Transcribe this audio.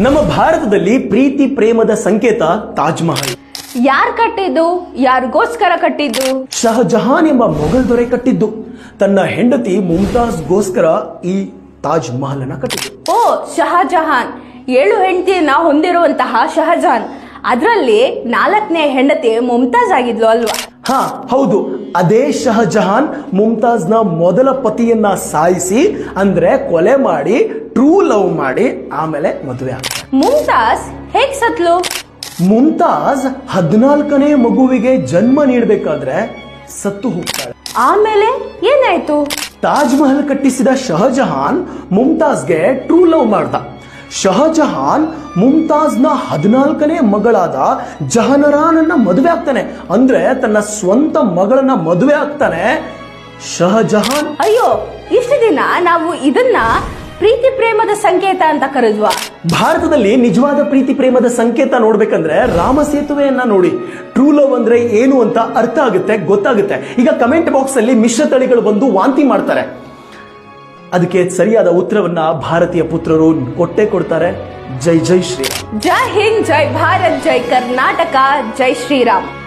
ನಮ್ಮ ಭಾರತದಲ್ಲಿ ಪ್ರೀತಿ ಪ್ರೇಮದ ಸಂಕೇತ ತಾಜ್ ಮಹಲ್. ಯಾರ್ ಕಟ್ಟಿದ್ದು? ಯಾರಿಗೋಸ್ಕರ ಕಟ್ಟಿದ್ದು? ಶಹಜಹಾನ್ ಎಂಬ ಮೊಘಲ್ ದೊರೆ ಕಟ್ಟಿದ್ದು. ತನ್ನ ಹೆಂಡತಿ ಮುಮ್ತಾಜ್ಗೋಸ್ಕರ ಈ ತಾಜ್ ಮಹಲ್ ಅನ್ನ ಕಟ್ಟಿದ್ದು. ಓ ಶಹಜಹಾನ್. ಏಳು ಹೆಂಡತಿಯನ್ನ ಹೊಂದಿರುವಂತಹ ಶಹಜಹಾನ್. ಅದರಲ್ಲಿ ನಾಲ್ಕನೇ ಹೆಂಡತಿ ಮುಮ್ತಾಜ್ ಆಗಿದ್ಲು ಅಲ್ವಾ? ಹ ಹೌದು. ಅದೇ ಶಹಜಹಾನ್ ಮುಮ್ತಾಜ್ನ ಮೊದಲ ಪತಿಯನ್ನ ಸಾಯಿಸಿ ಅಂದ್ರೆ ಕೊಲೆ ಮಾಡಿ ಟ್ರೂ ಲವ್ ಮಾಡಿ ಆಮೇಲೆ ಮದುವೆ ಆಗ್ತಾರೆ. ಮುಮ್ತಾಜ್ ಹೇಗ್ ಸತ್ಲು? ಮುಮ್ತಾಜ್ ಹದಿನಾಲ್ಕನೇ ಮಗುವಿಗೆ ಜನ್ಮ ನೀಡಬೇಕಾದ್ರೆ ಸತ್ತು ಹೋಗ್ತಾಳೆ. ಆಮೇಲೆ ಏನಾಯ್ತು? ತಾಜ್ ಮಹಲ್ ಕಟ್ಟಿಸಿದ ಶಹಜಹಾನ್ ಮುಮ್ತಾಜ್ಗೆ ಟ್ರೂ ಲವ್ ಮಾಡ್ದ. ಶಹಜಹಾನ್ ಮುಮ್ತಾಜ್ನ ಹದಿನಾಲ್ಕನೇ ಮಗಳಾದ ಜಹನರಾನನ್ನ ಮದುವೆ ಆಗ್ತಾನೆ. ಅಂದ್ರೆ ತನ್ನ ಸ್ವಂತ ಮಗಳನ್ನ ಮದುವೆ ಆಗ್ತಾನೆ ಶಹಜಹಾನ್. ಅಯ್ಯೋ ಇಷ್ಟು ದಿನ ನಾವು ಇದನ್ನ ಪ್ರೀತಿ ಪ್ರೇಮದ ಸಂಕೇತ ಅಂತ ಕರೆದ್ವಾ. ಭಾರತದಲ್ಲಿ ನಿಜವಾದ ಪ್ರೀತಿ ಪ್ರೇಮದ ಸಂಕೇತ ನೋಡ್ಬೇಕಂದ್ರೆ ರಾಮ ಸೇತುವೆಯನ್ನ ನೋಡಿ. ಟ್ರೂ ಲವ್ ಅಂದ್ರೆ ಏನು ಅಂತ ಅರ್ಥ ಆಗುತ್ತೆ ಗೊತ್ತಾಗುತ್ತೆ. ಈಗ ಕಮೆಂಟ್ ಬಾಕ್ಸ್ ಅಲ್ಲಿ ಮಿಶ್ರ ತಳಿಗಳು ಬಂದು ವಾಂತಿ ಮಾಡ್ತಾರೆ. ಅದಕ್ಕೆ ಸರಿಯಾದ ಉತ್ತರವನ್ನ ಭಾರತೀಯ ಪುತ್ರರು ಕೊಟ್ಟೆ ಕೊಡ್ತಾರೆ. ಜೈ ಜೈ ಶ್ರೀ. ಜೈ ಹಿಂದ್, ಜೈ ಭಾರತ್, ಜೈ ಕರ್ನಾಟಕ, ಜೈ ಶ್ರೀರಾಮ್.